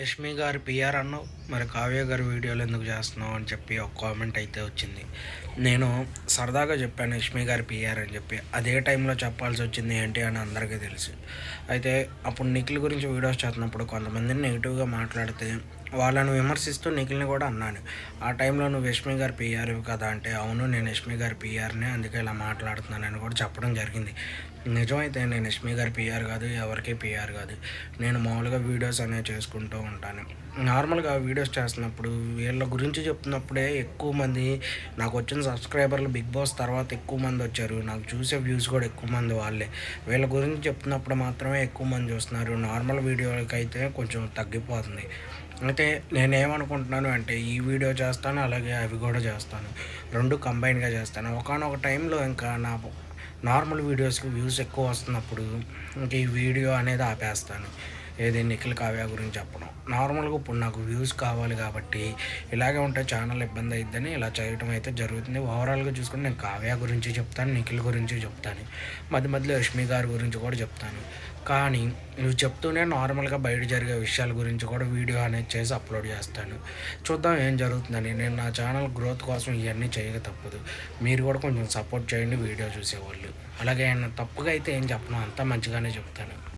యష్మి గారి పిఆర్ అన్నావు. మరి కావ్య గారి వీడియోలు ఎందుకు చేస్తున్నావు అని చెప్పి ఒక కామెంట్ అయితే వచ్చింది. నేను సరదాగా చెప్పాను యష్మి గారి పిఆర్ అని చెప్పి. అదే టైంలో చెప్పాల్సి వచ్చింది ఏంటి అని అందరికీ తెలుసు. అయితే అప్పుడు నిఖిల్ గురించి వీడియోస్ చేస్తున్నప్పుడు కొంతమందిని నెగిటివ్గా మాట్లాడితే వాళ్ళని విమర్శిస్తూ నిఖిల్ని కూడా అన్నాను. ఆ టైంలో నువ్వు యష్మి గారి పిఆర్ కదా అంటే అవును నేను యష్మి గారి పిఆర్ని అందుకే ఇలా మాట్లాడుతున్నానని కూడా చెప్పడం జరిగింది. నిజమైతే నేను యష్మి గారి పిఆర్ కాదు ఎవరికి పిఆర్ కాదు. నేను మామూలుగా వీడియోస్ అనేవి చేసుకుంటూ ఉంటాను. నార్మల్గా వీడియోస్ చేస్తున్నప్పుడు వీళ్ళ గురించి చెప్తున్నప్పుడే ఎక్కువ మంది నాకు వచ్చిన సబ్స్క్రైబర్లు బిగ్ బాస్ తర్వాత ఎక్కువ మంది వచ్చారు. నాకు చూసే వ్యూస్ కూడా ఎక్కువ మంది వాళ్ళే. వీళ్ళ గురించి చెప్తున్నప్పుడు మాత్రమే ఎక్కువ మంది చూస్తున్నారు. నార్మల్ వీడియోలకి అయితే కొంచెం తగ్గిపోతుంది. అయితే నేనేమనుకుంటున్నాను అంటే ఈ వీడియో చేస్తాను అలాగే అవి కూడా చేస్తాను. రెండు కంబైన్గా చేస్తాను. ఒకనొక టైంలో ఇంకా నా నార్మల్ వీడియోస్కి వ్యూస్ ఎక్కువ వస్తున్నప్పుడు ఇంక ఈ వీడియో అనేది ఆపేస్తాను. ఏది నిఖిల్ కావ్య గురించి చెప్పడం నార్మల్గా ఇప్పుడు నాకు వ్యూస్ కావాలి కాబట్టి ఇలాగే ఉంటే ఛానల్ ఇబ్బంది అయిద్దని ఇలా చేయడం అయితే జరుగుతుంది. ఓవరాల్గా చూసుకుంటే నేను కావ్య గురించి చెప్తాను నిఖిల్ గురించి చెప్తాను మధ్య మధ్యలో రష్మి గారి గురించి కూడా చెప్తాను. కానీ నువ్వు చెప్తూనే నార్మల్గా బయట జరిగే విషయాల గురించి కూడా వీడియో అనేది చేసి అప్లోడ్ చేస్తాను. చూద్దాం ఏం జరుగుతుందని. నేను నా ఛానల్ గ్రోత్ కోసం ఇవన్నీ చేయక తప్పదు. మీరు కూడా కొంచెం సపోర్ట్ చేయండి వీడియో చూసేవాళ్ళు. అలాగే ఏమన్నా తప్పుగా అయితే ఏం చెప్పను అంతా మంచిగానే చెప్తాను.